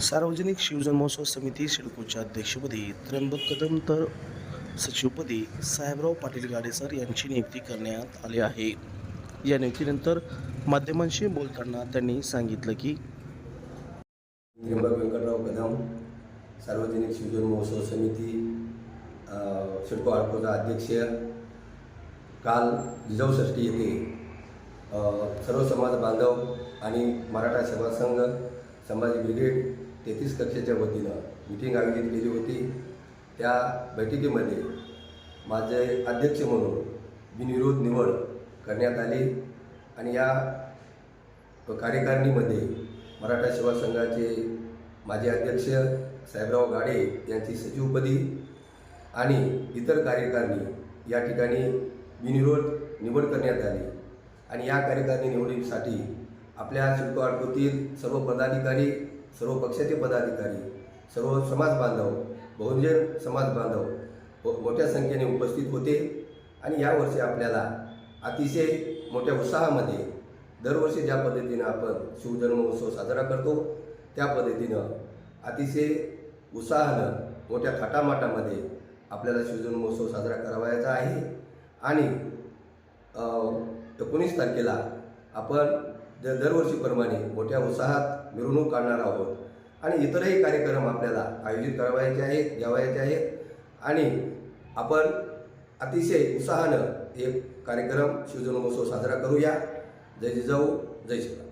सार्वजनिक शिवजन महोत्सव समिती सिडकोच्या अध्यक्षपदी त्र्यंबक कदम तर सचिवपदी साहेबराव पाटील गाडेसर यांची नियुक्ती करण्यात आली आहे. या नियुक्तीनंतर माध्यमांशी बोलताना त्यांनी सांगितलं की त्र्यंबक व्यंकटराव कदम सार्वजनिक शिवजन महोत्सव समिती अ, सिडको आडकोचा अध्यक्ष काल जिजाऊषष्टी येथे सर्व समाज बांधव आणि मराठा सेवा संघ संभाजी ब्रिगेड तेहतीस कक्षाच्या वतीनं मिटिंग आयोजित केली होती. त्या बैठकीमध्ये माझे अध्यक्ष म्हणून बिनविरोध निवड करण्यात आली आणि या कार्यकारिणीमध्ये मराठा सेवा संघाचे माजी अध्यक्ष साहेबराव गाडे यांची सचिवपदी आणि इतर कार्यकारिणी या ठिकाणी बिनविरोध निवड करण्यात आली. आणि या कार्यकारिणी निवडीसाठी आपल्या शिल्प आडकोतील सर्व पदाधिकारी सर्व पक्षाचे पदाधिकारी सर्व समाज बांधव बहुजन समाज बांधव मोठ्या संख्येने उपस्थित होते आणि यावर्षी आपल्याला अतिशय मोठ्या उत्साहामध्ये दरवर्षी ज्या पद्धतीनं आपण शिवजन्मोत्सव साजरा करतो त्या पद्धतीनं अतिशय उत्साहानं मोठ्या थाटामाटामध्ये आपल्याला शिवजन्मोत्सव साजरा करावायचा आहे. आणि एकोणीस तारखेला आपण द दरवर्षीप्रमाणे मोठ्या उत्साहात मिरवणूक काढणार आहोत. आणि इतरही कार्यक्रम आपल्याला आयोजित करावायचे आहेत घ्यावायचे आहेत आणि आपण अतिशय उत्साहानं एक कार्यक्रम शिवजन्मोत्सव साजरा करूया. जय जिजाऊ जय श्रीराम